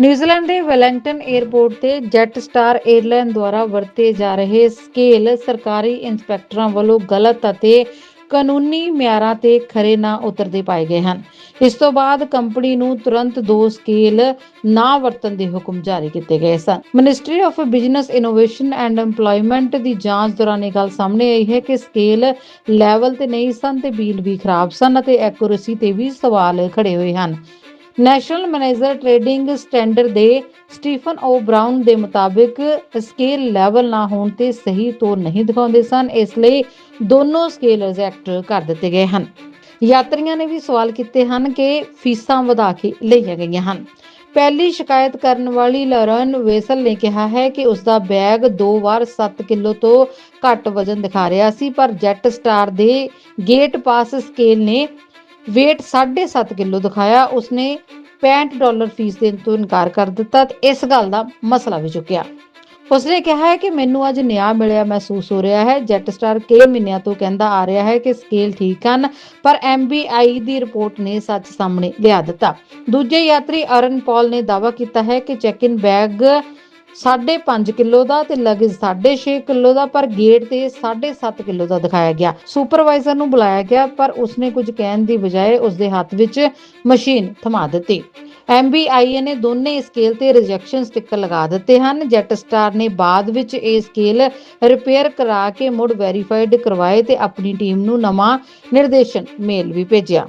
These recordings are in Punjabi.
ਨਿਊਜ਼ੀਲੈਂਡ ਦੇ ਵੈਲਿੰਗਟਨ 에ਅਰਪੋਰਟ ਤੇ ਜੈਟ ਸਟਾਰ 에ਅਰਲਾਈਨ ਦੁਆਰਾ ਵਰਤੇ ਜਾ ਰਹੇ ਸਕੇਲ ਸਰਕਾਰੀ ਇੰਸਪੈਕਟਰਾਂ ਵੱਲੋਂ ਗਲਤ ਅਤੇ ਕਾਨੂੰਨੀ ਮਿਆਰਾਂ ਤੇ ਖਰੇ ਨਾ ਉਤਰਦੇ ਪਾਏ ਗਏ ਹਨ। ਇਸ ਤੋਂ ਬਾਅਦ ਕੰਪਨੀ ਨੂੰ ਤੁਰੰਤ ਦੋ ਸਕੇਲ ਨਾ ਵਰਤਣ ਦੇ ਹੁਕਮ ਜਾਰੀ ਕੀਤੇ ਗਏ ਸਨ। Ministry of business innovation and employment ਦੀ ਜਾਂਚ ਦੌਰਾਨ ਇਹ ਗੱਲ ਸਾਹਮਣੇ ਆਈ ਹੈ ਕਿ ਸਕੇਲ ਲੈਵਲ ਤੇ ਨਹੀਂ ਸਨ ਤੇ ਬੀਲ ਵੀ ਖਰਾਬ ਸਨ ਅਤੇ ਐਕੂਰੇਸੀ ਤੇ ਵੀ ਸਵਾਲ ਖੜੇ ਹੋਏ ਹਨ। ਨੈਸ਼ਨਲ ਮੈਨੇਜਰ ਟ੍ਰੇਡਿੰਗ ਸਟੈਂਡਰਡ ਦੇ ਸਟੀਫਨ ਓ ਬ੍ਰਾਊਨ ਦੇ ਮੁਤਾਬਿਕ ਸਕੇਲ ਲੈਵਲ ਨਾ ਹੋਣ ਤੇ ਸਹੀ ਤੋਰ ਨਹੀਂ ਦਿਖਾਉਂਦੇ ਸਨ, ਇਸ ਲਈ ਦੋਨੋਂ ਸਕੇਲ ਰਿਜੈਕਟ ਕਰ ਦਿੱਤੇ ਗਏ ਹਨ। ਯਾਤਰੀਆਂ ਨੇ ਵੀ ਸਵਾਲ ਕੀਤੇ ਹਨ ਕਿ ਫੀਸਾਂ ਵਧਾ ਕੇ ਲਈਆਂ ਗਈਆਂ ਹਨ। ਪਹਿਲੀ ਸ਼ਿਕਾਇਤ ਕਰਨ ਵਾਲੀ ਲੌਰਨ ਵੇਸਲ ਨੇ ਕਿਹਾ ਹੈ ਕਿ ਉਸ ਦਾ ਬੈਗ ਦੋ ਵਾਰ 7 ਕਿਲੋ ਤੋਂ ਘੱਟ ਵਜ਼ਨ ਦਿਖਾ ਰਿਹਾ ਸੀ, ਪਰ ਜੈਟ ਸਟਾਰ ਦੇ ਗੇਟ ਪਾਸ ਸਕੇਲ ਨੇ weight 7.5 ਕਿਲੋ ਦਿਖਾਇਆ ਉਸਨੇ 65 ਡਾਲਰ ਫੀਸ ਦੇਣ ਤੋਂ ਇਨਕਾਰ ਕਰ ਦਿੱਤਾ ਤੇ ਇਸ ਗੱਲ ਦਾ ਮਸਲਾ ਵੀ ਚੁੱਕਿਆ ਉਸਨੇ ਕਿਹਾ ਹੈ ਕਿ ਮੈਨੂੰ ਅੱਜ ਨਿਆਂ ਮਿਲਿਆ ਮਹਿਸੂਸ ਹੋ ਰਿਹਾ ਹੈ ਜੈਟ ਸਟਾਰ ਕਈ ਮਹੀਨਿਆਂ ਤੋਂ ਕਹਿੰਦਾ ਆ ਰਿਹਾ ਹੈ ਕਿ ਸਕੇਲ ਠੀਕ ਹਨ ਪਰ ਐਮਬੀਆਈ ਦੀ ਰਿਪੋਰਟ ਨੇ ਸੱਚ ਸਾਹਮਣੇ ਲਿਆ ਦਿੱਤਾ ਦੂਜੇ ਯਾਤਰੀ ਅਰਨ ਪੌਲ ਨੇ ਦਾਅਵਾ ਕੀਤਾ ਹੈ ਕਿ ਚੈੱਕ ਇਨ ਬੈਗ 5.5 ਕਿਲੋ ਦਾ ਤੇ ਲਗੇਜ 6.5 ਕਿਲੋ ਦਾ, ਪਰ ਗੇਟ ਤੇ 7.5 ਕਿਲੋ ਦਾ ਦਿਖਾਇਆ ਗਿਆ। ਸੁਪਰਵਾਈਜ਼ਰ ਨੂੰ ਬੁਲਾਇਆ ਗਿਆ, ਪਰ ਉਸਨੇ ਕੁਝ ਕਹਿਣ ਦੀ ਬਜਾਏ ਉਸਦੇ ਹੱਥ ਵਿੱਚ ਮਸ਼ੀਨ ਥਮਾ ਦਿੱਤੀ। ਐਮਬੀਆਈਏ ਨੇ ਦੋਨੇ ਸਕੇਲ ਤੇ ਰਿਜੈਕਸ਼ਨ ਸਟicker ਲਗਾ ਦਿੱਤੇ ਹਨ। ਜੈਟ ਸਟਾਰ ਨੇ ਬਾਅਦ ਵਿੱਚ ਇਹ ਸਕੇਲ ਰਿਪੇਅਰ ਕਰਾ ਕੇ ਮੁੜ ਵੈਰੀਫਾਈਡ ਕਰਵਾਏ ਤੇ ਆਪਣੀ ਟੀਮ ਨੂੰ ਨਵਾਂ ਨਿਰਦੇਸ਼ਨ ਮੇਲ ਵੀ ਭੇਜਿਆ।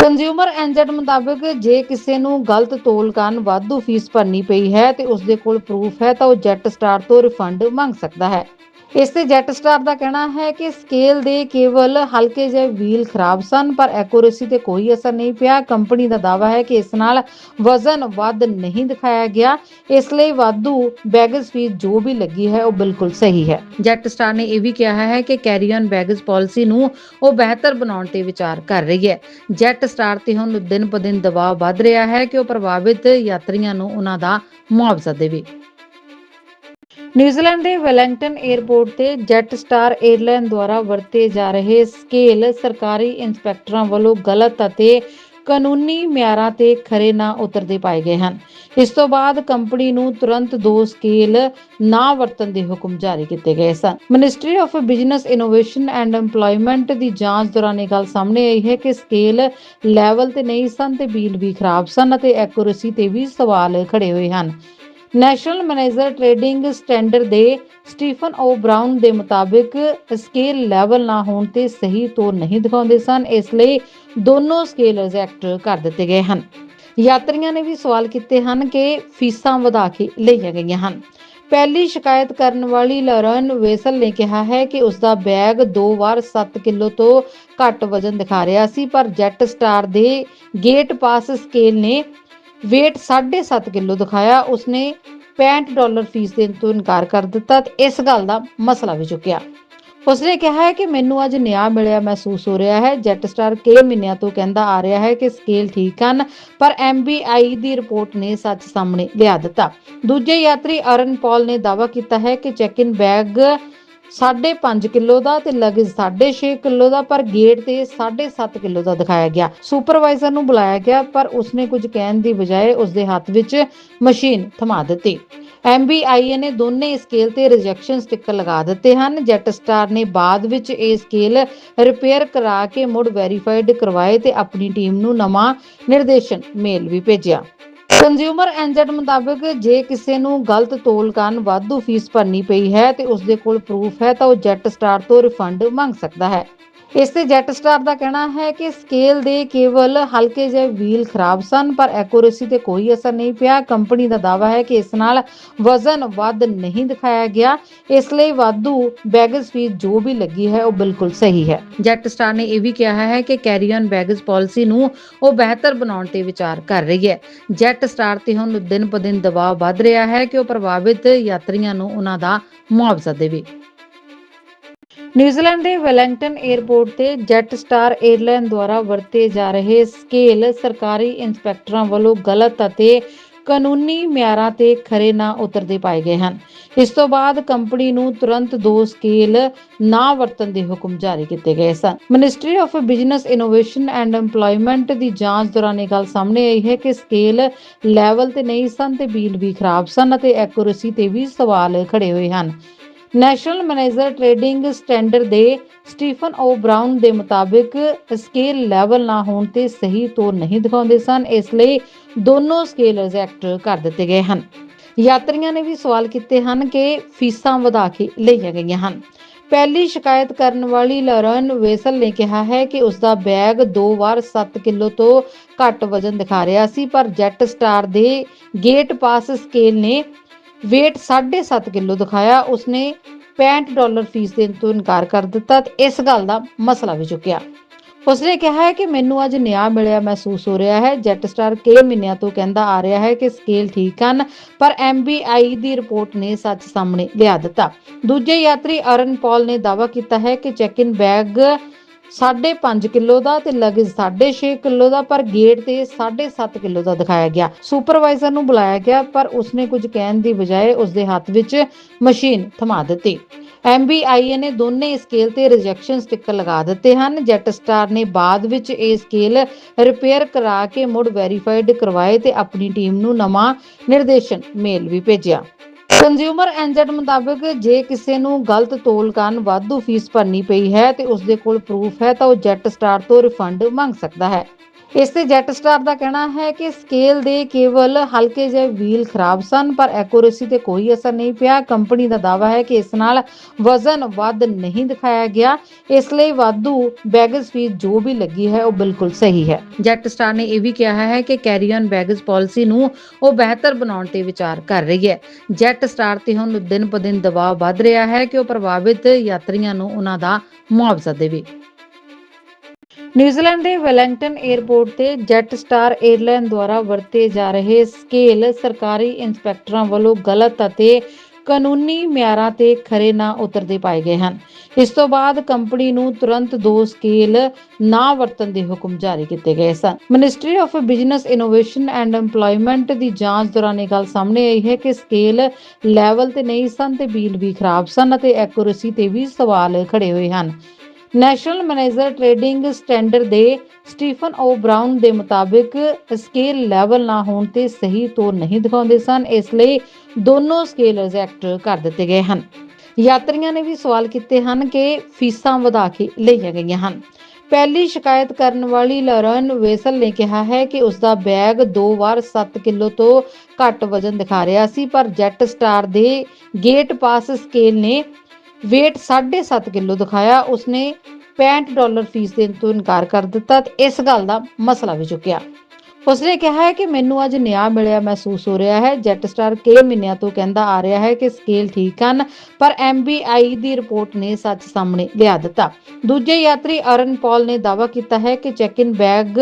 ਕੰਜ਼ਿਊਮਰ ਐਂਜਟ ਮੁਤਾਬਕ ਜੇ ਕਿਸੇ ਨੂੰ ਗਲਤ ਤੋਲ ਕਾਰਨ ਵਾਧੂ ਫੀਸ ਭਰਨੀ ਪਈ ਹੈ ਤੇ ਉਸ ਦੇ ਕੋਲ ਪ੍ਰੂਫ ਹੈ ਤਾਂ ਉਹ ਜੈਟ ਸਟਾਰ ਤੋਂ ਰਿਫੰਡ ਮੰਗ ਸਕਦਾ ਹੈ। ਇਸ ਤੇ ਜੈਟ ਸਟਾਰ ਦਾ ਕਹਿਣਾ ਹੈ ਕਿ ਸਕੇਲ ਦੇ ਕੇਵਲ ਹਲਕੇ ਜਿਹੇ ਵੀਲ ਖਰਾਬ ਸਨ, ਪਰ ਐਕੂਰੇਸੀ ਤੇ ਕੋਈ ਅਸਰ ਨਹੀਂ ਪਿਆ। ਕੰਪਨੀ ਦਾ ਦਾਅਵਾ ਹੈ ਕਿ ਇਸ ਨਾਲ ਵਜ਼ਨ ਵੱਧ ਨਹੀਂ ਦਿਖਾਇਆ ਗਿਆ। ਇਸ ਲਈ ਵਾਧੂ ਬੈਗੇਜ ਫੀਸ ਜੋ ਵੀ ਲੱਗੀ ਹੈ, ਉਹ ਬਿਲਕੁਲ ਸਹੀ ਹੈ। ਜੈਟ ਸਟਾਰ ਨੇ ਇਹ ਵੀ ਕਿਹਾ ਹੈ ਕਿ ਕੈਰੀ ਔਨ ਬੈਗੇਜ ਪਾਲਿਸੀ ਨੂੰ ਉਹ ਬਿਹਤਰ ਬਣਾਉਣ ਤੇ ਵਿਚਾਰ ਕਰ ਰਹੀ ਹੈ। ਜੈਟ ਸਟਾਰ ਤੇ ਹੁਣ ਦਿਨ ਬ ਦਿਨ ਦਬਾਅ ਵੱਧ ਰਿਹਾ ਹੈ ਕਿ ਉਹ ਪ੍ਰਭਾਵਿਤ ਯਾਤਰੀਆਂ ਨੂੰ ਉਹਨਾਂ ਦਾ ਮੁਆਵਜ਼ਾ ਦੇਵੇ। ਨਿਊਜ਼ੀਲੈਂਡ ਦੇ ਵੈਲਿੰਗਟਨ 에ਅਰਪੋਰਟ ਤੇ ਜੈਟ ਸਟਾਰ 에ਅਰਲਾਈਨ ਦੁਆਰਾ ਵਰਤੇ ਜਾ ਰਹੇ ਸਕੇਲ ਸਰਕਾਰੀ ਇੰਸਪੈਕਟਰਾਂ ਵੱਲੋਂ ਗਲਤ ਅਤੇ ਕਾਨੂੰਨੀ ਮਿਆਰਾਂ ਤੇ ਖਰੇ ਨਾ ਉਤਰਦੇ ਪਾਏ ਗਏ ਹਨ। ਇਸ ਤੋਂ ਬਾਅਦ ਕੰਪਨੀ ਨੂੰ ਤੁਰੰਤ ਦੋ ਸਕੇਲ ਨਾ ਵਰਤਣ ਦੇ ਹੁਕਮ ਜਾਰੀ ਕੀਤੇ ਗਏ ਸਨ। Ministry of business innovation and employment ਦੀ ਜਾਂਚ ਦੌਰਾਨ ਇਹ ਗੱਲ ਸਾਹਮਣੇ ਆਈ ਹੈ ਕਿ ਸਕੇਲ ਲੈਵਲ ਤੇ ਨਹੀਂ ਸਨ ਤੇ ਬੀਲ ਵੀ ਖਰਾਬ ਸਨ ਅਤੇ ਐਕੂਰੇਸੀ ਤੇ ਵੀ ਸਵਾਲ ਖੜੇ ਹੋਏ ਹਨ। ਨੈਸ਼ਨਲ ਮੈਨੇਜਰ ਟ੍ਰੇਡਿੰਗ ਸਟੈਂਡਰਡ ਦੇ ਸਟੀਫਨ ਓ ਬ੍ਰਾਊਨ ਦੇ ਮੁਤਾਬਿਕ ਸਕੇਲ ਲੈਵਲ ਨਾ ਹੋਣ ਤੇ ਸਹੀ ਤੋਰ ਨਹੀਂ ਦਿਖਾਉਂਦੇ ਸਨ, ਇਸ ਲਈ ਦੋਨੋਂ ਸਕੇਲ ਰਿਜੈਕਟ ਕਰ ਦਿੱਤੇ ਗਏ ਹਨ। ਯਾਤਰੀਆਂ ਨੇ ਵੀ ਸਵਾਲ ਕੀਤੇ ਹਨ ਕਿ ਫੀਸਾਂ ਵਧਾ ਕੇ ਲਈਆਂ ਗਈਆਂ ਹਨ। ਪਹਿਲੀ ਸ਼ਿਕਾਇਤ ਕਰਨ ਵਾਲੀ ਲੌਰਨ ਵੇਸਲ ਨੇ ਕਿਹਾ ਹੈ ਕਿ ਉਸ ਦਾ ਬੈਗ ਦੋ ਵਾਰ 7 ਕਿਲੋ ਤੋਂ ਘੱਟ ਵਜ਼ਨ ਦਿਖਾ ਰਿਹਾ ਸੀ, ਪਰ ਜੈਟ ਸਟਾਰ ਦੇ ਗੇਟ ਪਾਸ ਸਕੇਲ ਨੇ weight 7.5 ਕਿਲੋ ਦਿਖਾਇਆ ਉਸਨੇ 65 ਡਾਲਰ ਫੀਸ ਦੇਣ ਤੋਂ ਇਨਕਾਰ ਕਰ ਦਿੱਤਾ ਤੇ ਇਸ ਗੱਲ ਦਾ ਮਸਲਾ ਵੀ ਚੁੱਕਿਆ ਉਸਨੇ ਕਿਹਾ ਹੈ ਕਿ ਮੈਨੂੰ ਅੱਜ ਨਿਆਂ ਮਿਲਿਆ ਮਹਿਸੂਸ ਹੋ ਰਿਹਾ ਹੈ ਜੈਟ ਸਟਾਰ ਕਈ ਮਹੀਨਿਆਂ ਤੋਂ ਕਹਿੰਦਾ ਆ ਰਿਹਾ ਹੈ ਕਿ ਸਕੇਲ ਠੀਕ ਹਨ ਪਰ ਐਮਬੀਆਈ ਦੀ ਰਿਪੋਰਟ ਨੇ ਸੱਚ ਸਾਹਮਣੇ ਲਿਆ ਦਿੱਤਾ ਦੂਜੇ ਯਾਤਰੀ ਅਰਨ ਪੌਲ ਨੇ ਦਾਅਵਾ ਕੀਤਾ ਹੈ ਕਿ ਚੈੱਕ ਇਨ ਬੈਗ 5.5 ਕਿਲੋ ਦਾ ਤੇ ਲਗੇਜ 6.5 ਕਿਲੋ ਦਾ, ਪਰ ਗੇਟ ਤੇ 7.5 ਕਿਲੋ ਦਾ ਦਿਖਾਇਆ ਗਿਆ। ਸੁਪਰਵਾਈਜ਼ਰ ਨੂੰ ਬੁਲਾਇਆ ਗਿਆ, ਪਰ ਉਸਨੇ ਕੁਝ ਕਹਿਣ ਦੀ ਬਜਾਏ ਉਸਦੇ ਹੱਥ ਵਿੱਚ ਮਸ਼ੀਨ ਥਮਾ ਦਿੱਤੀ। ਐਮਬੀਆਈਏ ਨੇ ਦੋਨੇ ਸਕੇਲ ਤੇ ਰਿਜੈਕਸ਼ਨ ਸਟicker ਲਗਾ ਦਿੱਤੇ ਹਨ। ਜੈਟ ਸਟਾਰ ਨੇ ਬਾਅਦ ਵਿੱਚ ਇਹ ਸਕੇਲ ਰਿਪੇਅਰ ਕਰਾ ਕੇ ਮੁੜ ਵੈਰੀਫਾਈਡ ਕਰਵਾਏ ਤੇ ਆਪਣੀ ਟੀਮ ਨੂੰ ਨਵਾਂ ਨਿਰਦੇਸ਼ਨ ਮੇਲ ਵੀ ਭੇਜਿਆ। ਕੰਜ਼ਿਊਮਰ ਐਂਜਟ ਮੁਤਾਬਕ ਜੇ ਕਿਸੇ ਨੂੰ ਗਲਤ ਤੋਲ ਕਾਰਨ ਵਾਧੂ ਫੀਸ ਭਰਨੀ ਪਈ ਹੈ ਤੇ ਉਸ ਦੇ ਕੋਲ ਪ੍ਰੂਫ ਹੈ ਤਾਂ ਉਹ ਜੈਟ ਸਟਾਰ ਤੋਂ ਰਿਫੰਡ ਮੰਗ ਸਕਦਾ ਹੈ। ਇਸ ਤੇ ਜੈਟ ਸਟਾਰ ਦਾ ਕਹਿਣਾ ਹੈ ਕਿ ਸਕੇਲ ਦੇ ਕੇਵਲ ਹਲਕੇ ਜਿਹੇ ਵੀਲ ਖਰਾਬ ਸਨ, ਪਰ ਐਕੂਰੇਸੀ ਤੇ ਕੋਈ ਅਸਰ ਨਹੀਂ ਪਿਆ। ਕੰਪਨੀ ਦਾ ਦਾਅਵਾ ਹੈ ਕਿ ਇਸ ਨਾਲ ਵਜ਼ਨ ਵੱਧ ਨਹੀਂ ਦਿਖਾਇਆ ਗਿਆ। ਇਸ ਲਈ ਵਾਧੂ ਬੈਗੇਜ ਫੀਸ ਜੋ ਵੀ ਲੱਗੀ ਹੈ, ਉਹ ਬਿਲਕੁਲ ਸਹੀ ਹੈ। ਜੈਟ ਸਟਾਰ ਨੇ ਇਹ ਵੀ ਕਿਹਾ ਹੈ ਕਿ ਕੈਰੀ ਔਨ ਬੈਗੇਜ ਪਾਲਿਸੀ ਨੂੰ ਉਹ ਬਿਹਤਰ ਬਣਾਉਣ ਤੇ ਵਿਚਾਰ ਕਰ ਰਹੀ ਹੈ। ਜੈਟ ਸਟਾਰ ਤੇ ਹੁਣ ਦਿਨ ਬ ਦਿਨ ਦਬਾਅ ਵੱਧ ਰਿਹਾ ਹੈ ਕਿ ਉਹ ਪ੍ਰਭਾਵਿਤ ਯਾਤਰੀਆਂ ਨੂੰ ਉਹਨਾਂ ਦਾ ਮੁਆਵਜ਼ਾ ਦੇਵੇ। ਨਿਊਜ਼ੀਲੈਂਡ ਦੇ ਵੈਲਿੰਗਟਨ 에ਅਰਪੋਰਟ ਤੇ ਜੈਟ ਸਟਾਰ 에ਅਰਲਾਈਨ ਦੁਆਰਾ ਵਰਤੇ ਜਾ ਰਹੇ ਸਕੇਲ ਸਰਕਾਰੀ ਇੰਸਪੈਕਟਰਾਂ ਵੱਲੋਂ ਗਲਤ ਅਤੇ ਕਾਨੂੰਨੀ ਮਿਆਰਾਂ ਤੇ ਖਰੇ ਨਾ ਉਤਰਦੇ ਪਾਏ ਗਏ ਹਨ। ਇਸ ਤੋਂ ਬਾਅਦ ਕੰਪਨੀ ਨੂੰ ਤੁਰੰਤ ਦੋ ਸਕੇਲ ਨਾ ਵਰਤਣ ਦੇ ਹੁਕਮ ਜਾਰੀ ਕੀਤੇ ਗਏ ਸਨ। Ministry of business innovation and employment ਦੀ ਜਾਂਚ ਦੌਰਾਨ ਇਹ ਗੱਲ ਸਾਹਮਣੇ ਆਈ ਹੈ ਕਿ ਸਕੇਲ ਲੈਵਲ ਤੇ ਨਹੀਂ ਸਨ ਤੇ ਬੀਲ ਵੀ ਖਰਾਬ ਸਨ ਅਤੇ ਐਕੂਰੇਸੀ ਤੇ ਵੀ ਸਵਾਲ ਖੜੇ ਹੋਏ ਹਨ। ਨੈਸ਼ਨਲ ਮੈਨੇਜਰ ਟ੍ਰੇਡਿੰਗ ਸਟੈਂਡਰਡ ਦੇ ਸਟੀਫਨ ਓ ਬ੍ਰਾਊਨ ਦੇ ਮੁਤਾਬਿਕ ਸਕੇਲ ਲੈਵਲ ਨਾ ਹੋਣ ਤੇ ਸਹੀ ਤੋਰ ਨਹੀਂ ਦਿਖਾਉਂਦੇ ਸਨ, ਇਸ ਲਈ ਦੋਨੋਂ ਸਕੇਲ ਰਿਜੈਕਟ ਕਰ ਦਿੱਤੇ ਗਏ ਹਨ। ਯਾਤਰੀਆਂ ਨੇ ਵੀ ਸਵਾਲ ਕੀਤੇ ਹਨ ਕਿ ਫੀਸਾਂ ਵਧਾ ਕੇ ਲਈਆਂ ਗਈਆਂ ਹਨ। ਪਹਿਲੀ ਸ਼ਿਕਾਇਤ ਕਰਨ ਵਾਲੀ ਲੌਰਨ ਵੇਸਲ ਨੇ ਕਿਹਾ ਹੈ ਕਿ ਉਸ ਦਾ ਬੈਗ ਦੋ ਵਾਰ 7 ਕਿਲੋ ਤੋਂ ਘੱਟ ਵਜ਼ਨ ਦਿਖਾ ਰਿਹਾ ਸੀ, ਪਰ ਜੈਟ ਸਟਾਰ ਦੇ ਗੇਟ ਪਾਸ ਸਕੇਲ ਨੇ weight 7.5 ਕਿਲੋ ਦਿਖਾਇਆ ਉਸਨੇ 65 ਡਾਲਰ ਫੀਸ ਦੇਣ ਤੋਂ ਇਨਕਾਰ ਕਰ ਦਿੱਤਾ ਤੇ ਇਸ ਗੱਲ ਦਾ ਮਸਲਾ ਵੀ ਚੁੱਕਿਆ ਉਸਨੇ ਕਿਹਾ ਹੈ ਕਿ ਮੈਨੂੰ ਅੱਜ ਨਿਆਂ ਮਿਲਿਆ ਮਹਿਸੂਸ ਹੋ ਰਿਹਾ ਹੈ ਜੈਟ ਸਟਾਰ ਕਈ ਮਹੀਨਿਆਂ ਤੋਂ ਕਹਿੰਦਾ ਆ ਰਿਹਾ ਹੈ ਕਿ ਸਕੇਲ ਠੀਕ ਹਨ ਪਰ MBI ਦੀ ਰਿਪੋਰਟ ਨੇ ਸੱਚ ਸਾਹਮਣੇ ਲਿਆ ਦਿੱਤਾ ਦੂਜੇ ਯਾਤਰੀ ਅਰਨ ਪੌਲ ਨੇ ਦਾਅਵਾ ਕੀਤਾ ਹੈ ਕਿ ਚੈੱਕ ਇਨ ਬੈਗ 5.5 ਕਿਲੋ ਦਾ ਤੇ ਲਗੇਜ 6.5 ਕਿਲੋ ਦਾ, ਪਰ ਗੇਟ ਤੇ 7.5 ਕਿਲੋ ਦਾ ਦਿਖਾਇਆ ਗਿਆ। ਸੁਪਰਵਾਈਜ਼ਰ ਨੂੰ ਬੁਲਾਇਆ ਗਿਆ, ਪਰ ਉਸਨੇ ਕੁਝ ਕਹਿਣ ਦੀ ਬਜਾਏ ਉਸਦੇ ਹੱਥ ਵਿੱਚ ਮਸ਼ੀਨ ਥਮਾ ਦਿੱਤੀ। MBIA ਨੇ ਦੋਨੇ ਸਕੇਲ ਤੇ ਰਿਜੈਕਸ਼ਨ ਸਟicker ਲਗਾ ਦਿੱਤੇ ਹਨ। ਜੈਟ ਸਟਾਰ ਨੇ ਬਾਅਦ ਵਿੱਚ ਇਹ ਸਕੇਲ ਰਿਪੇਅਰ ਕਰਾ ਕੇ ਮੁੜ ਵੈਰੀਫਾਈਡ ਕਰਵਾਏ ਤੇ ਆਪਣੀ ਟੀਮ ਨੂੰ ਨਵਾਂ ਨਿਰਦੇਸ਼ਨ ਮੇਲ ਵੀ ਭੇਜਿਆ। ਕੰਜ਼ਿਊਮਰ ਐਂਜਟ ਮੁਤਾਬਕ ਜੇ ਕਿਸੇ ਨੂੰ ਗਲਤ ਤੋਲ ਕਾਰਨ ਵਾਧੂ ਫੀਸ ਭਰਨੀ ਪਈ ਹੈ ਤੇ ਉਸ ਦੇ ਕੋਲ ਪ੍ਰੂਫ ਹੈ ਤਾਂ ਉਹ ਜੈਟ ਸਟਾਰ ਤੋਂ ਰਿਫੰਡ ਮੰਗ ਸਕਦਾ ਹੈ। ਇਸ ਤੇ ਜੈਟ ਸਟਾਰ ਦਾ ਕਹਿਣਾ ਹੈ ਕਿ ਸਕੇਲ ਦੇ ਕੇਵਲ ਹਲਕੇ ਜਿਹੇ ਵੀਲ ਖਰਾਬ ਸਨ, ਪਰ ਐਕੂਰੇਸੀ ਤੇ ਕੋਈ ਅਸਰ ਨਹੀਂ ਪਿਆ। ਕੰਪਨੀ ਦਾ ਦਾਅਵਾ ਹੈ ਕਿ ਇਸ ਨਾਲ ਵਜ਼ਨ ਵੱਧ ਨਹੀਂ ਦਿਖਾਇਆ ਗਿਆ। ਇਸ ਲਈ ਵਾਧੂ ਬੈਗੇਜ ਫੀਸ ਜੋ ਵੀ ਲੱਗੀ ਹੈ, ਉਹ ਬਿਲਕੁਲ ਸਹੀ ਹੈ। ਜੈਟ ਸਟਾਰ ਨੇ ਇਹ ਵੀ ਕਿਹਾ ਹੈ ਕਿ ਕੈਰੀ ਔਨ ਬੈਗੇਜ ਪਾਲਿਸੀ ਨੂੰ ਉਹ ਬਿਹਤਰ ਬਣਾਉਣ ਤੇ ਵਿਚਾਰ ਕਰ ਰਹੀ ਹੈ। ਜੈਟ ਸਟਾਰ ਤੇ ਹੁਣ ਦਿਨ ਬ ਦਿਨ ਦਬਾਅ ਵੱਧ ਰਿਹਾ ਹੈ ਕਿ ਉਹ ਪ੍ਰਭਾਵਿਤ ਯਾਤਰੀਆਂ ਨੂੰ ਉਹਨਾਂ ਦਾ ਮੁਆਵਜ਼ਾ ਦੇਵੇ। ਨਿਊਜ਼ੀਲੈਂਡ ਦੇ ਵੈਲਿੰਗਟਨ 에ਅਰਪੋਰਟ ਤੇ ਜੈਟ ਸਟਾਰ 에ਅਰਲਾਈਨ ਦੁਆਰਾ ਵਰਤੇ ਜਾ ਰਹੇ ਸਕੇਲ ਸਰਕਾਰੀ ਇੰਸਪੈਕਟਰਾਂ ਵੱਲੋਂ ਗਲਤ ਅਤੇ ਕਾਨੂੰਨੀ ਮਿਆਰਾਂ ਤੇ ਖਰੇ ਨਾ ਉਤਰਦੇ ਪਾਏ ਗਏ ਹਨ। ਇਸ ਤੋਂ ਬਾਅਦ ਕੰਪਨੀ ਨੂੰ ਤੁਰੰਤ ਦੋ ਸਕੇਲ ਨਾ ਵਰਤਣ ਦੇ ਹੁਕਮ ਜਾਰੀ ਕੀਤੇ ਗਏ ਸਨ। Ministry of business innovation and employment ਦੀ ਜਾਂਚ ਦੌਰਾਨ ਇਹ ਗੱਲ ਸਾਹਮਣੇ ਆਈ ਹੈ ਕਿ ਸਕੇਲ ਲੈਵਲ ਤੇ ਨਹੀਂ ਸਨ ਤੇ ਬੀਲ ਵੀ ਖਰਾਬ ਸਨ ਅਤੇ ਐਕੂਰੇਸੀ ਤੇ ਵੀ ਸਵਾਲ ਖੜੇ ਹੋਏ ਹਨ। ਨੈਸ਼ਨਲ ਮੈਨੇਜਰ ਟ੍ਰੇਡਿੰਗ ਸਟੈਂਡਰਡ ਦੇ ਸਟੀਫਨ ਓ ਬ੍ਰਾਊਨ ਦੇ ਮੁਤਾਬਿਕ ਸਕੇਲ ਲੈਵਲ ਨਾ ਹੋਣ ਤੇ ਸਹੀ ਤੋਰ ਨਹੀਂ ਦਿਖਾਉਂਦੇ ਸਨ, ਇਸ ਲਈ ਦੋਨੋਂ ਸਕੇਲ ਰਿਜੈਕਟ ਕਰ ਦਿੱਤੇ ਗਏ ਹਨ। ਯਾਤਰੀਆਂ ਨੇ ਵੀ ਸਵਾਲ ਕੀਤੇ ਹਨ ਕਿ ਫੀਸਾਂ ਵਧਾ ਕੇ ਲਈਆਂ ਗਈਆਂ ਹਨ। ਪਹਿਲੀ ਸ਼ਿਕਾਇਤ ਕਰਨ ਵਾਲੀ ਲੌਰਨ ਵੇਸਲ ਨੇ ਕਿਹਾ ਹੈ ਕਿ ਉਸ ਦਾ ਬੈਗ ਦੋ ਵਾਰ 7 ਕਿਲੋ ਤੋਂ ਘੱਟ ਵਜ਼ਨ ਦਿਖਾ ਰਿਹਾ ਸੀ, ਪਰ ਜੈਟ ਸਟਾਰ ਦੇ ਗੇਟ ਪਾਸ ਸਕੇਲ ਨੇ weight 7.5 ਕਿਲੋ ਦਿਖਾਇਆ ਉਸਨੇ 65 ਡਾਲਰ ਫੀਸ ਦੇਣ ਤੋਂ ਇਨਕਾਰ ਕਰ ਦਿੱਤਾ ਤੇ ਇਸ ਗੱਲ ਦਾ ਮਸਲਾ ਵੀ ਚੁੱਕਿਆ ਉਸਨੇ ਕਿਹਾ ਹੈ ਕਿ ਮੈਨੂੰ ਅੱਜ ਨਿਆਂ ਮਿਲਿਆ ਮਹਿਸੂਸ ਹੋ ਰਿਹਾ ਹੈ ਜੈਟ ਸਟਾਰ ਕਈ ਮਹੀਨਿਆਂ ਤੋਂ ਕਹਿੰਦਾ ਆ ਰਿਹਾ ਹੈ ਕਿ ਸਕੇਲ ਠੀਕ ਹਨ ਪਰ MBI ਦੀ ਰਿਪੋਰਟ ਨੇ ਸੱਚ ਸਾਹਮਣੇ ਲਿਆ ਦਿੱਤਾ ਦੂਜੇ ਯਾਤਰੀ ਅਰਨ ਪੌਲ ਨੇ ਦਾਅਵਾ ਕੀਤਾ ਹੈ ਕਿ ਚੈੱਕ ਇਨ ਬੈਗ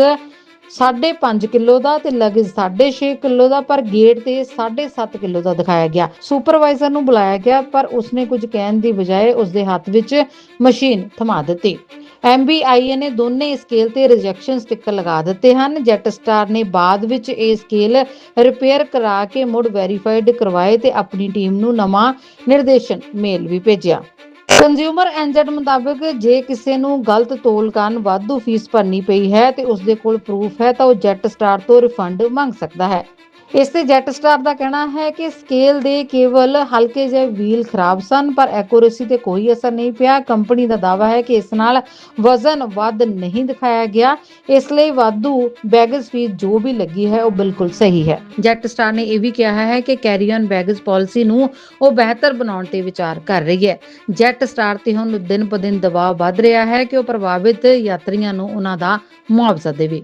5.5 ਕਿਲੋ ਦਾ ਤੇ ਲਗੇਜ 6.5 ਕਿਲੋ ਦਾ, ਪਰ ਗੇਟ ਤੇ 7.5 ਕਿਲੋ ਦਾ ਦਿਖਾਇਆ ਗਿਆ। ਸੁਪਰਵਾਈਜ਼ਰ ਨੂੰ ਬੁਲਾਇਆ ਗਿਆ, ਪਰ ਉਸਨੇ ਕੁਝ ਕਹਿਣ ਦੀ ਬਜਾਏ ਉਸਦੇ ਹੱਥ ਵਿੱਚ ਮਸ਼ੀਨ ਥਮਾ ਦਿੱਤੀ। MBIA ਨੇ ਦੋਨੇ ਸਕੇਲ ਤੇ ਰਿਜੈਕਸ਼ਨ ਸਟicker ਲਗਾ ਦਿੱਤੇ ਹਨ। ਜੈਟ ਸਟਾਰ ਨੇ ਬਾਅਦ ਵਿੱਚ ਇਹ ਸਕੇਲ ਰਿਪੇਅਰ ਕਰਾ ਕੇ ਮੁੜ ਵੈਰੀਫਾਈਡ ਕਰਵਾਏ ਤੇ ਆਪਣੀ ਟੀਮ ਨੂੰ ਨਵਾਂ ਨਿਰਦੇਸ਼ਨ ਮੇਲ ਵੀ ਭੇਜਿਆ। ਕੰਜ਼ਿਊਮਰ ਐਂਜਟ ਮੁਤਾਬਕ ਜੇ ਕਿਸੇ ਨੂੰ ਗਲਤ ਤੋਲ ਕਾਰਨ ਵਾਧੂ ਫੀਸ ਭਰਨੀ ਪਈ ਹੈ ਤੇ ਉਸ ਦੇ ਕੋਲ ਪ੍ਰੂਫ ਹੈ ਤਾਂ ਉਹ ਜੈਟ ਸਟਾਰ ਤੋਂ ਰਿਫੰਡ ਮੰਗ ਸਕਦਾ ਹੈ। ਇਸ ਤੇ ਜੈਟ ਸਟਾਰ ਦਾ ਕਹਿਣਾ ਹੈ ਕਿ ਸਕੇਲ ਦੇ ਕੇਵਲ ਹਲਕੇ ਜਿਹੇ ਵੀਲ ਖਰਾਬ ਸਨ, ਪਰ ਐਕੂਰੇਸੀ ਤੇ ਕੋਈ ਅਸਰ ਨਹੀਂ ਪਿਆ। ਕੰਪਨੀ ਦਾ ਦਾਅਵਾ ਹੈ ਕਿ ਇਸ ਨਾਲ ਵਜ਼ਨ ਵੱਧ ਨਹੀਂ ਦਿਖਾਇਆ ਗਿਆ। ਇਸ ਲਈ ਵਾਧੂ ਬੈਗੇਜ ਫੀਸ ਜੋ ਵੀ ਲੱਗੀ ਹੈ, ਉਹ ਬਿਲਕੁਲ ਸਹੀ ਹੈ। ਜੈਟ ਸਟਾਰ ਨੇ ਇਹ ਵੀ ਕਿਹਾ ਹੈ ਕਿ ਕੈਰੀ ਔਨ ਬੈਗੇਜ ਪਾਲਿਸੀ ਨੂੰ ਉਹ ਬਿਹਤਰ ਬਣਾਉਣ ਤੇ ਵਿਚਾਰ ਕਰ ਰਹੀ ਹੈ। ਜੈਟ ਸਟਾਰ ਤੇ ਹੁਣ ਦਿਨ ਬ ਦਿਨ ਦਬਾਅ ਵੱਧ ਰਿਹਾ ਹੈ ਕਿ ਉਹ ਪ੍ਰਭਾਵਿਤ ਯਾਤਰੀਆਂ ਨੂੰ ਉਹਨਾਂ ਦਾ ਮੁਆਵਜ਼ਾ ਦੇਵੇ।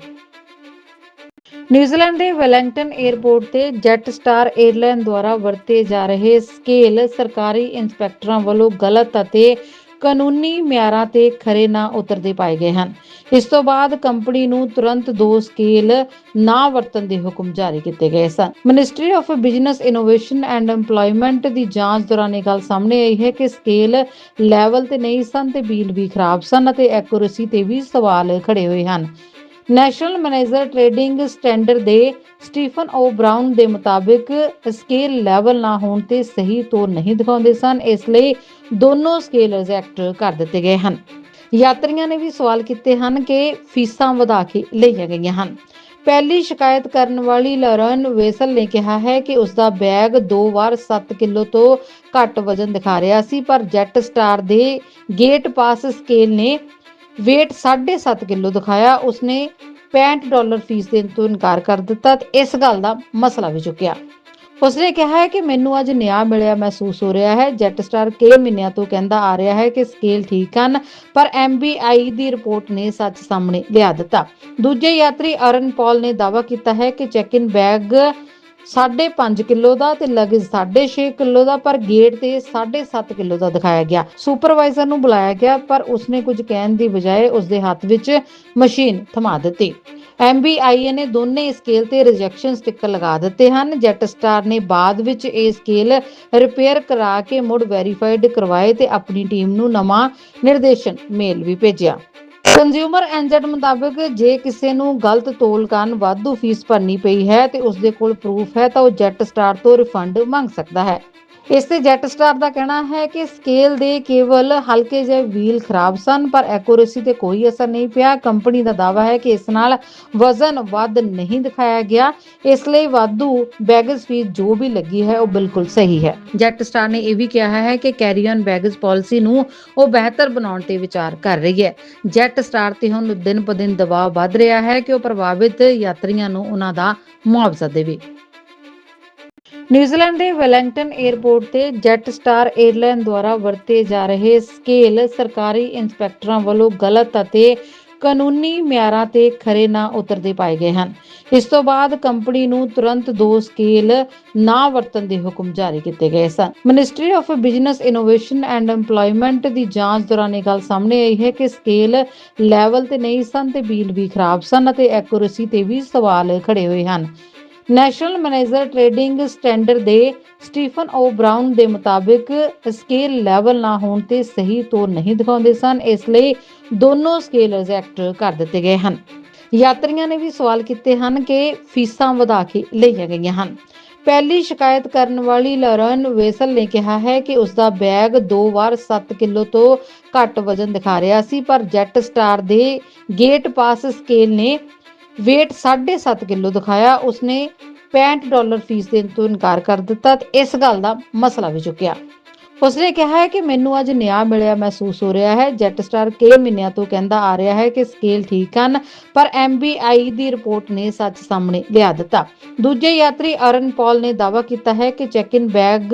ਨਿਊਜ਼ੀਲੈਂਡ ਦੇ ਵੈਲਿੰਗਟਨ 에ਅਰਪੋਰਟ ਤੇ ਜੈਟ ਸਟਾਰ 에ਅਰਲਾਈਨ ਦੁਆਰਾ ਵਰਤੇ ਜਾ ਰਹੇ ਸਕੇਲ ਸਰਕਾਰੀ ਇੰਸਪੈਕਟਰਾਂ ਵੱਲੋਂ ਗਲਤ ਅਤੇ ਕਾਨੂੰਨੀ ਮਿਆਰਾਂ ਤੇ ਖਰੇ ਨਾ ਉਤਰਦੇ ਪਾਏ ਗਏ ਹਨ। ਇਸ ਤੋਂ ਬਾਅਦ ਕੰਪਨੀ ਨੂੰ ਤੁਰੰਤ ਦੋ ਸਕੇਲ ਨਾ ਵਰਤਣ ਦੇ ਹੁਕਮ ਜਾਰੀ ਕੀਤੇ ਗਏ ਸਨ। Ministry of business innovation and employment ਦੀ ਜਾਂਚ ਦੌਰਾਨ ਇਹ ਗੱਲ ਸਾਹਮਣੇ ਆਈ ਹੈ ਕਿ ਸਕੇਲ ਲੈਵਲ ਤੇ ਨਹੀਂ ਸਨ ਤੇ ਬੀਲ ਵੀ ਖਰਾਬ ਸਨ ਅਤੇ ਐਕੂਰੇਸੀ ਤੇ ਵੀ ਸਵਾਲ ਖੜੇ ਹੋਏ ਹਨ। ਨੈਸ਼ਨਲ ਮੈਨੇਜਰ ਟ੍ਰੇਡਿੰਗ ਸਟੈਂਡਰਡ ਦੇ ਸਟੀਫਨ ਓ ਬ੍ਰਾਊਨ ਦੇ ਮੁਤਾਬਿਕ ਸਕੇਲ ਲੈਵਲ ਨਾ ਹੋਣ ਤੇ ਸਹੀ ਤੋਰ ਨਹੀਂ ਦਿਖਾਉਂਦੇ ਸਨ, ਇਸ ਲਈ ਦੋਨੋਂ ਸਕੇਲ ਰਿਜੈਕਟ ਕਰ ਦਿੱਤੇ ਗਏ ਹਨ। ਯਾਤਰੀਆਂ ਨੇ ਵੀ ਸਵਾਲ ਕੀਤੇ ਹਨ ਕਿ ਫੀਸਾਂ ਵਧਾ ਕੇ ਲਈਆਂ ਗਈਆਂ ਹਨ। ਪਹਿਲੀ ਸ਼ਿਕਾਇਤ ਕਰਨ ਵਾਲੀ ਲੌਰਨ ਵੇਸਲ ਨੇ ਕਿਹਾ ਹੈ ਕਿ ਉਸ ਦਾ ਬੈਗ ਦੋ ਵਾਰ 7 ਕਿਲੋ ਤੋਂ ਘੱਟ ਵਜ਼ਨ ਦਿਖਾ ਰਿਹਾ ਸੀ, ਪਰ ਜੈਟ ਸਟਾਰ ਦੇ ਗੇਟ ਪਾਸ ਸਕੇਲ ਨੇ weight 7.5 ਕਿਲੋ ਦਿਖਾਇਆ ਉਸਨੇ 65 ਡਾਲਰ ਫੀਸ ਦੇਣ ਤੋਂ ਇਨਕਾਰ ਕਰ ਦਿੱਤਾ ਤੇ ਇਸ ਗੱਲ ਦਾ ਮਸਲਾ ਵੀ ਚੁੱਕਿਆ ਉਸਨੇ ਕਿਹਾ ਹੈ ਕਿ ਮੈਨੂੰ ਅੱਜ ਨਿਆਂ ਮਿਲਿਆ ਮਹਿਸੂਸ ਹੋ ਰਿਹਾ ਹੈ ਜੈਟ ਸਟਾਰ ਕਈ ਮਹੀਨਿਆਂ ਤੋਂ ਕਹਿੰਦਾ ਆ ਰਿਹਾ ਹੈ ਕਿ ਸਕੇਲ ਠੀਕ ਹਨ ਪਰ MBI ਦੀ ਰਿਪੋਰਟ ਨੇ ਸੱਚ ਸਾਹਮਣੇ ਲਿਆ ਦਿੱਤਾ ਦੂਜੇ ਯਾਤਰੀ ਅਰਨ ਪੌਲ ਨੇ ਦਾਅਵਾ ਕੀਤਾ ਹੈ ਕਿ ਚੈੱਕ ਇਨ ਬੈਗ 5.5 ਕਿਲੋ ਦਾ ਤੇ ਲਗੇਜ 6.5 ਕਿਲੋ ਦਾ, ਪਰ ਗੇਟ ਤੇ 7.5 ਕਿਲੋ ਦਾ ਦਿਖਾਇਆ ਗਿਆ। ਸੁਪਰਵਾਈਜ਼ਰ ਨੂੰ ਬੁਲਾਇਆ ਗਿਆ, ਪਰ ਉਸਨੇ ਕੁਝ ਕਹਿਣ ਦੀ ਬਜਾਏ ਉਸਦੇ ਹੱਥ ਵਿੱਚ ਮਸ਼ੀਨ ਥਮਾ ਦਿੱਤੀ। MBIA ਨੇ ਦੋਨੇ ਸਕੇਲ ਤੇ ਰਿਜੈਕਸ਼ਨ ਸਟicker ਲਗਾ ਦਿੱਤੇ ਹਨ। ਜੈਟ ਸਟਾਰ ਨੇ ਬਾਅਦ ਵਿੱਚ ਇਹ ਸਕੇਲ ਰਿਪੇਅਰ ਕਰਾ ਕੇ ਮੁੜ ਵੈਰੀਫਾਈਡ ਕਰਵਾਏ ਤੇ ਆਪਣੀ ਟੀਮ ਨੂੰ ਨਵਾਂ ਨਿਰਦੇਸ਼ਨ ਮੇਲ ਵੀ ਭੇਜਿਆ। ਕੰਜ਼ਿਊਮਰ ਐਂਜਟ ਮੁਤਾਬਕ ਜੇ ਕਿਸੇ ਨੂੰ ਗਲਤ ਤੋਲ ਕਾਰਨ ਵਾਧੂ ਫੀਸ ਭਰਨੀ ਪਈ ਹੈ ਤੇ ਉਸ ਦੇ ਕੋਲ ਪ੍ਰੂਫ ਹੈ ਤਾਂ ਉਹ ਜੈਟ ਸਟਾਰ ਤੋਂ ਰਿਫੰਡ ਮੰਗ ਸਕਦਾ ਹੈ। ਇਸ ਤੇ ਜੈਟ ਸਟਾਰ ਦਾ ਕਹਿਣਾ ਹੈ ਕਿ ਸਕੇਲ ਦੇ ਕੇਵਲ ਹਲਕੇ ਜਿਹੇ ਵੀਲ ਖਰਾਬ ਸਨ, ਪਰ ਐਕੂਰੇਸੀ ਤੇ ਕੋਈ ਅਸਰ ਨਹੀਂ ਪਿਆ। ਕੰਪਨੀ ਦਾ ਦਾਅਵਾ ਹੈ ਕਿ ਇਸ ਨਾਲ ਵਜ਼ਨ ਵੱਧ ਨਹੀਂ ਦਿਖਾਇਆ ਗਿਆ। ਇਸ ਲਈ ਵਾਧੂ ਬੈਗੇਜ ਫੀਸ ਜੋ ਵੀ ਲੱਗੀ ਹੈ, ਉਹ ਬਿਲਕੁਲ ਸਹੀ ਹੈ। ਜੈਟ ਸਟਾਰ ਨੇ ਇਹ ਵੀ ਕਿਹਾ ਹੈ ਕਿ ਕੈਰੀ ਔਨ ਬੈਗੇਜ ਪਾਲਿਸੀ ਨੂੰ ਉਹ ਬਿਹਤਰ ਬਣਾਉਣ ਤੇ ਵਿਚਾਰ ਕਰ ਰਹੀ ਹੈ। ਜੈਟ ਸਟਾਰ ਤੇ ਹੁਣ ਦਿਨ ਬ ਦਿਨ ਦਬਾਅ ਵੱਧ ਰਿਹਾ ਹੈ ਕਿ ਉਹ ਪ੍ਰਭਾਵਿਤ ਯਾਤਰੀਆਂ ਨੂੰ ਉਹਨਾਂ ਦਾ ਮੁਆਵਜ਼ਾ ਦੇਵੇ। ਨਿਊਜ਼ੀਲੈਂਡ ਦੇ ਵੈਲਿੰਗਟਨ 에ਅਰਪੋਰਟ ਤੇ ਜੈਟ ਸਟਾਰ 에ਅਰਲਾਈਨ ਦੁਆਰਾ ਵਰਤੇ ਜਾ ਰਹੇ ਸਕੇਲ ਸਰਕਾਰੀ ਇੰਸਪੈਕਟਰਾਂ ਵੱਲੋਂ ਗਲਤ ਅਤੇ ਕਾਨੂੰਨੀ ਮਿਆਰਾਂ ਤੇ ਖਰੇ ਨਾ ਉਤਰਦੇ ਪਾਏ ਗਏ ਹਨ। ਇਸ ਤੋਂ ਬਾਅਦ ਕੰਪਨੀ ਨੂੰ ਤੁਰੰਤ ਦੋ ਸਕੇਲ ਨਾ ਵਰਤਣ ਦੇ ਹੁਕਮ ਜਾਰੀ ਕੀਤੇ ਗਏ ਸਨ। Ministry of business innovation and employment ਦੀ ਜਾਂਚ ਦੌਰਾਨ ਇਹ ਗੱਲ ਸਾਹਮਣੇ ਆਈ ਹੈ ਕਿ ਸਕੇਲ ਲੈਵਲ ਤੇ ਨਹੀਂ ਸਨ ਤੇ ਬੀਲ ਵੀ ਖਰਾਬ ਸਨ ਅਤੇ ਐਕੂਰੇਸੀ ਤੇ ਵੀ ਸਵਾਲ ਖੜੇ ਹੋਏ ਹਨ। ਨੈਸ਼ਨਲ ਮੈਨੇਜਰ ਟ੍ਰੇਡਿੰਗ ਸਟੈਂਡਰਡ ਦੇ ਸਟੀਫਨ ਓ ਬ੍ਰਾਊਨ ਦੇ ਮੁਤਾਬਿਕ ਸਕੇਲ ਲੈਵਲ ਨਾ ਹੋਣ ਤੇ ਸਹੀ ਤੋਰ ਨਹੀਂ ਦਿਖਾਉਂਦੇ ਸਨ, ਇਸ ਲਈ ਦੋਨੋਂ ਸਕੇਲ ਰਿਜੈਕਟ ਕਰ ਦਿੱਤੇ ਗਏ ਹਨ। ਯਾਤਰੀਆਂ ਨੇ ਵੀ ਸਵਾਲ ਕੀਤੇ ਹਨ ਕਿ ਫੀਸਾਂ ਵਧਾ ਕੇ ਲਈਆਂ ਗਈਆਂ ਹਨ। ਪਹਿਲੀ ਸ਼ਿਕਾਇਤ ਕਰਨ ਵਾਲੀ ਲੌਰਨ ਵੇਸਲ ਨੇ ਕਿਹਾ ਹੈ ਕਿ ਉਸ ਦਾ ਬੈਗ ਦੋ ਵਾਰ 7 ਕਿਲੋ ਤੋਂ ਘੱਟ ਵਜ਼ਨ ਦਿਖਾ ਰਿਹਾ ਸੀ, ਪਰ ਜੈਟ ਸਟਾਰ ਦੇ ਗੇਟ ਪਾਸ ਸਕੇਲ ਨੇ weight 7.5 ਕਿਲੋ ਦਿਖਾਇਆ ਉਸਨੇ 65 ਡਾਲਰ ਫੀਸ ਦੇਣ ਤੋਂ ਇਨਕਾਰ ਕਰ ਦਿੱਤਾ ਤੇ ਇਸ ਗੱਲ ਦਾ ਮਸਲਾ ਵੀ ਚੁੱਕਿਆ ਉਸਨੇ ਕਿਹਾ ਹੈ ਕਿ ਮੈਨੂੰ ਅੱਜ ਨਿਆਂ ਮਿਲਿਆ ਮਹਿਸੂਸ ਹੋ ਰਿਹਾ ਹੈ ਜੈਟ ਸਟਾਰ ਕਈ ਮਹੀਨਿਆਂ ਤੋਂ ਕਹਿੰਦਾ ਆ ਰਿਹਾ ਹੈ ਕਿ ਸਕੇਲ ਠੀਕ ਹਨ ਪਰ MBI ਦੀ ਰਿਪੋਰਟ ਨੇ ਸੱਚ ਸਾਹਮਣੇ ਲਿਆ ਦਿੱਤਾ ਦੂਜੇ ਯਾਤਰੀ ਅਰਨ ਪੌਲ ਨੇ ਦਾਅਵਾ ਕੀਤਾ ਹੈ ਕਿ ਚੈੱਕ ਇਨ ਬੈਗ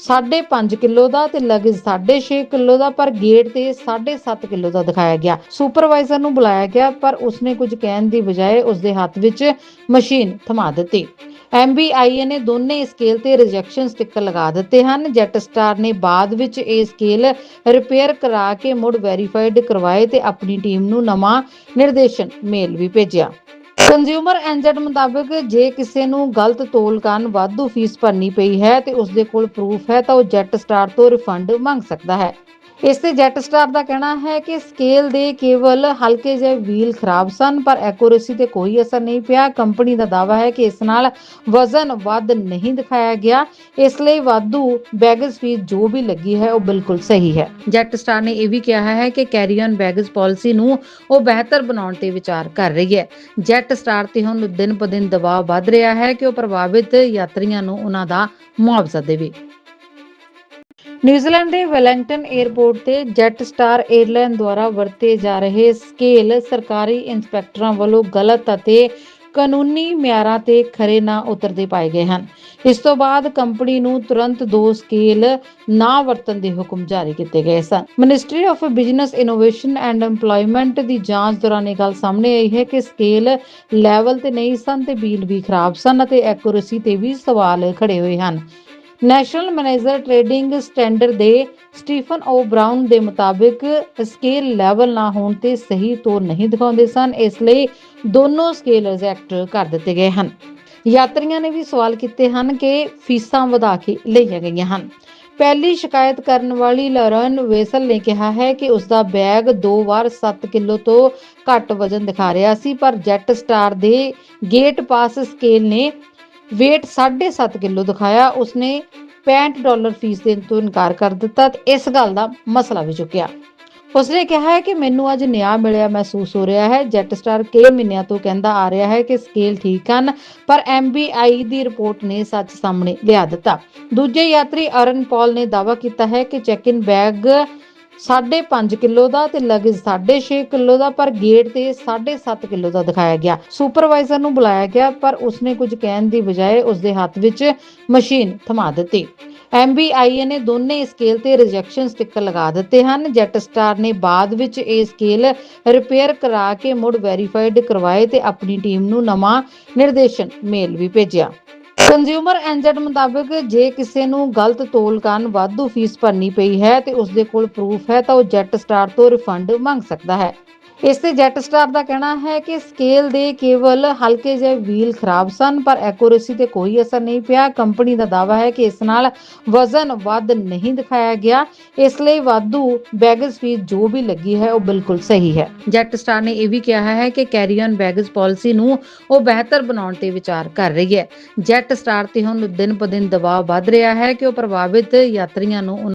5.5 ਕਿਲੋ ਦਾ ਤੇ ਲਗੇਜ 6.5 ਕਿਲੋ ਦਾ, ਪਰ ਗੇਟ ਤੇ 7.5 ਕਿਲੋ ਦਾ ਦਿਖਾਇਆ ਗਿਆ। ਸੁਪਰਵਾਈਜ਼ਰ ਨੂੰ ਬੁਲਾਇਆ ਗਿਆ, ਪਰ ਉਸਨੇ ਕੁਝ ਕਹਿਣ ਦੀ ਬਜਾਏ ਉਸਦੇ ਹੱਥ ਵਿੱਚ ਮਸ਼ੀਨ ਥਮਾ ਦਿੱਤੀ। MBIA ਨੇ ਦੋਨੇ ਸਕੇਲ ਤੇ ਰਿਜੈਕਸ਼ਨ ਸਟicker ਲਗਾ ਦਿੱਤੇ ਹਨ। ਜੈਟ ਸਟਾਰ ਨੇ ਬਾਅਦ ਵਿੱਚ ਇਹ ਸਕੇਲ ਰਿਪੇਅਰ ਕਰਾ ਕੇ ਮੁੜ ਵੈਰੀਫਾਈਡ ਕਰਵਾਏ ਤੇ ਆਪਣੀ ਟੀਮ ਨੂੰ ਨਵਾਂ ਨਿਰਦੇਸ਼ਨ ਮੇਲ ਵੀ ਭੇਜਿਆ। ਕੰਜ਼ਿਊਮਰ ਐਂਜਟ ਮੁਤਾਬਕ ਜੇ ਕਿਸੇ ਨੂੰ ਗਲਤ ਤੋਲ ਕਾਰਨ ਵਾਧੂ ਫੀਸ ਭਰਨੀ ਪਈ ਹੈ ਤੇ ਉਸ ਦੇ ਕੋਲ ਪ੍ਰੂਫ ਹੈ ਤਾਂ ਉਹ ਜੈਟ ਸਟਾਰ ਤੋਂ ਰਿਫੰਡ ਮੰਗ ਸਕਦਾ ਹੈ। ਇਸ ਤੇ ਜੈਟ ਸਟਾਰ ਦਾ ਕਹਿਣਾ ਹੈ ਕਿ ਸਕੇਲ ਦੇ ਕੇਵਲ ਹਲਕੇ ਜਿਹੇ ਵੀਲ ਖਰਾਬ ਸਨ, ਪਰ ਐਕੂਰੇਸੀ ਤੇ ਕੋਈ ਅਸਰ ਨਹੀਂ ਪਿਆ। ਕੰਪਨੀ ਦਾ ਦਾਅਵਾ ਹੈ ਕਿ ਇਸ ਨਾਲ ਵਜ਼ਨ ਵੱਧ ਨਹੀਂ ਦਿਖਾਇਆ ਗਿਆ। ਇਸ ਲਈ ਵਾਧੂ ਬੈਗੇਜ ਫੀਸ ਜੋ ਵੀ ਲੱਗੀ ਹੈ, ਉਹ ਬਿਲਕੁਲ ਸਹੀ ਹੈ। ਜੈਟ ਸਟਾਰ ਨੇ ਇਹ ਵੀ ਕਿਹਾ ਹੈ ਕਿ ਕੈਰੀ ਔਨ ਬੈਗੇਜ ਪਾਲਿਸੀ ਨੂੰ ਉਹ ਬਿਹਤਰ ਬਣਾਉਣ ਤੇ ਵਿਚਾਰ ਕਰ ਰਹੀ ਹੈ। ਜੈਟ ਸਟਾਰ ਤੇ ਹੁਣ ਦਿਨ ਬ ਦਿਨ ਦਬਾਅ ਵੱਧ ਰਿਹਾ ਹੈ ਕਿ ਉਹ ਪ੍ਰਭਾਵਿਤ ਯਾਤਰੀਆਂ ਨੂੰ ਉਹਨਾਂ ਦਾ ਮੁਆਵਜ਼ਾ ਦੇਵੇ। ਨਿਊਜ਼ੀਲੈਂਡ ਦੇ ਵੈਲਿੰਗਟਨ 에ਅਰਪੋਰਟ ਤੇ ਜੈਟ ਸਟਾਰ 에ਅਰਲਾਈਨ ਦੁਆਰਾ ਵਰਤੇ ਜਾ ਰਹੇ ਸਕੇਲ ਸਰਕਾਰੀ ਇੰਸਪੈਕਟਰਾਂ ਵੱਲੋਂ ਗਲਤ ਅਤੇ ਕਾਨੂੰਨੀ ਮਿਆਰਾਂ ਤੇ ਖਰੇ ਨਾ ਉਤਰਦੇ ਪਾਏ ਗਏ ਹਨ। ਇਸ ਤੋਂ ਬਾਅਦ ਕੰਪਨੀ ਨੂੰ ਤੁਰੰਤ ਦੋ ਸਕੇਲ ਨਾ ਵਰਤਣ ਦੇ ਹੁਕਮ ਜਾਰੀ ਕੀਤੇ ਗਏ ਸਨ। Ministry of business innovation and employment ਦੀ ਜਾਂਚ ਦੌਰਾਨ ਇਹ ਗੱਲ ਸਾਹਮਣੇ ਆਈ ਹੈ ਕਿ ਸਕੇਲ ਲੈਵਲ ਤੇ ਨਹੀਂ ਸਨ ਤੇ ਬੀਲ ਵੀ ਖਰਾਬ ਸਨ ਅਤੇ ਐਕੂਰੇਸੀ ਤੇ ਵੀ ਸਵਾਲ ਖੜੇ ਹੋਏ ਹਨ। ਨੈਸ਼ਨਲ ਮੈਨੇਜਰ ਟ੍ਰੇਡਿੰਗ ਸਟੈਂਡਰਡ ਦੇ ਸਟੀਫਨ ਓ ਬ੍ਰਾਊਨ ਦੇ ਮੁਤਾਬਿਕ ਸਕੇਲ ਲੈਵਲ ਨਾ ਹੋਣ ਤੇ ਸਹੀ ਤੋਰ ਨਹੀਂ ਦਿਖਾਉਂਦੇ ਸਨ, ਇਸ ਲਈ ਦੋਨੋਂ ਸਕੇਲ ਰਿਜੈਕਟ ਕਰ ਦਿੱਤੇ ਗਏ ਹਨ। ਯਾਤਰੀਆਂ ਨੇ ਵੀ ਸਵਾਲ ਕੀਤੇ ਹਨ ਕਿ ਫੀਸਾਂ ਵਧਾ ਕੇ ਲਈਆਂ ਗਈਆਂ ਹਨ। ਪਹਿਲੀ ਸ਼ਿਕਾਇਤ ਕਰਨ ਵਾਲੀ ਲਰਨ ਵੇਸਲ ਨੇ ਕਿਹਾ ਹੈ ਕਿ ਉਸ ਦਾ ਬੈਗ ਦੋ ਵਾਰ 7 ਕਿਲੋ ਤੋਂ ਘੱਟ ਵਜ਼ਨ ਦਿਖਾ ਰਿਹਾ ਸੀ, ਪਰ ਜੈਟ ਸਟਾਰ ਦੇ ਗੇਟ ਪਾਸ ਸਕੇਲ ਨੇ weight 7.5 ਕਿਲੋ ਦਿਖਾਇਆ, ਉਸਨੇ 65 ਡਾਲਰ ਫੀਸ ਦੇਣ ਤੋਂ ਇਨਕਾਰ ਕਰ ਦਿੱਤਾ ਤੇ ਇਸ ਗੱਲ ਦਾ ਮਸਲਾ ਵੀ ਚੁੱਕਿਆ। ਉਸਨੇ ਕਿਹਾ ਹੈ ਕਿ ਮੈਨੂੰ ਅੱਜ ਨਿਆਂ ਮਿਲਿਆ ਮਹਿਸੂਸ ਹੋ ਰਿਹਾ ਹੈ। ਜੈਟ ਸਟਾਰ ਕਈ ਮਹੀਨਿਆਂ ਤੋਂ ਕਹਿੰਦਾ ਆ ਰਿਹਾ ਹੈ ਕਿ ਸਕੇਲ ਠੀਕ ਹਨ, ਪਰ MBI ਦੀ ਰਿਪੋਰਟ ਨੇ ਸੱਚ ਸਾਹਮਣੇ ਲਿਆ ਦਿੱਤਾ। ਦੂਜੇ ਯਾਤਰੀ ਅਰਨ ਪੌਲ ਨੇ ਦਾਅਵਾ ਕੀਤਾ ਹੈ ਕਿ ਚੈੱਕ ਇਨ ਬੈਗ 5.5 ਕਿਲੋ ਦਾ ਤੇ ਲਗੇਜ 6.5 ਕਿਲੋ ਦਾ, ਪਰ ਗੇਟ ਤੇ 7.5 ਕਿਲੋ ਦਾ ਦਿਖਾਇਆ ਗਿਆ। ਸੁਪਰਵਾਈਜ਼ਰ ਨੂੰ ਬੁਲਾਇਆ ਗਿਆ, ਪਰ ਉਸਨੇ ਕੁਝ ਕਹਿਣ ਦੀ ਬਜਾਏ ਉਸਦੇ ਹੱਥ ਵਿੱਚ ਮਸ਼ੀਨ ਥਮਾ ਦਿੱਤੀ। MBIA ਨੇ ਦੋਨੇ ਸਕੇਲ ਤੇ ਰਿਜੈਕਸ਼ਨ ਸਟicker ਲਗਾ ਦਿੱਤੇ ਹਨ। ਜੈਟ ਸਟਾਰ ਨੇ ਬਾਅਦ ਵਿੱਚ ਇਹ ਸਕੇਲ ਰਿਪੇਅਰ ਕਰਾ ਕੇ ਮੁੜ ਵੈਰੀਫਾਈਡ ਕਰਵਾਏ ਤੇ ਆਪਣੀ ਟੀਮ ਨੂੰ ਨਵਾਂ ਨਿਰਦੇਸ਼ਨ ਮੇਲ ਵੀ ਭੇਜਿਆ। ਕੰਜ਼ਿਊਮਰ ਐਂਜਟ ਮੁਤਾਬਕ ਜੇ ਕਿਸੇ ਨੂੰ ਗਲਤ ਤੋਲ ਕਾਰਨ ਵਾਧੂ ਫੀਸ ਭਰਨੀ ਪਈ ਹੈ ਤੇ ਉਸ ਦੇ ਕੋਲ ਪ੍ਰੂਫ ਹੈ ਤਾਂ ਉਹ ਜੈਟ ਸਟਾਰ ਤੋਂ ਰਿਫੰਡ ਮੰਗ ਸਕਦਾ ਹੈ। ਇਸ ਤੇ ਜੈਟ ਸਟਾਰ ਦਾ ਕਹਿਣਾ ਹੈ ਕਿ ਸਕੇਲ ਦੇ ਕੇਵਲ ਹਲਕੇ ਜਿਹੇ ਵੀਲ ਖਰਾਬ ਸਨ, ਪਰ ਐਕੂਰੇਸੀ ਤੇ ਕੋਈ ਅਸਰ ਨਹੀਂ ਪਿਆ। ਕੰਪਨੀ ਦਾ ਦਾਅਵਾ ਹੈ ਕਿ ਇਸ ਨਾਲ ਵਜ਼ਨ ਵੱਧ ਨਹੀਂ ਦਿਖਾਇਆ ਗਿਆ। ਇਸ ਲਈ ਵਾਧੂ ਬੈਗੇਜ ਫੀਸ ਜੋ ਵੀ ਲੱਗੀ ਹੈ, ਉਹ ਬਿਲਕੁਲ ਸਹੀ ਹੈ। ਜੈਟ ਸਟਾਰ ਨੇ ਇਹ ਵੀ ਕਿਹਾ ਹੈ ਕਿ ਕੈਰੀ ਔਨ ਬੈਗੇਜ ਪਾਲਿਸੀ ਨੂੰ ਉਹ ਬਿਹਤਰ ਬਣਾਉਣ ਤੇ ਵਿਚਾਰ ਕਰ ਰਹੀ ਹੈ। ਜੈਟ ਸਟਾਰ ਤੇ ਹੁਣ ਦਿਨ ਬ ਦਿਨ ਦਬਾਅ ਵੱਧ ਰਿਹਾ ਹੈ ਕਿ ਉਹ ਪ੍ਰਭਾਵਿਤ ਯਾਤਰੀਆਂ ਨੂੰ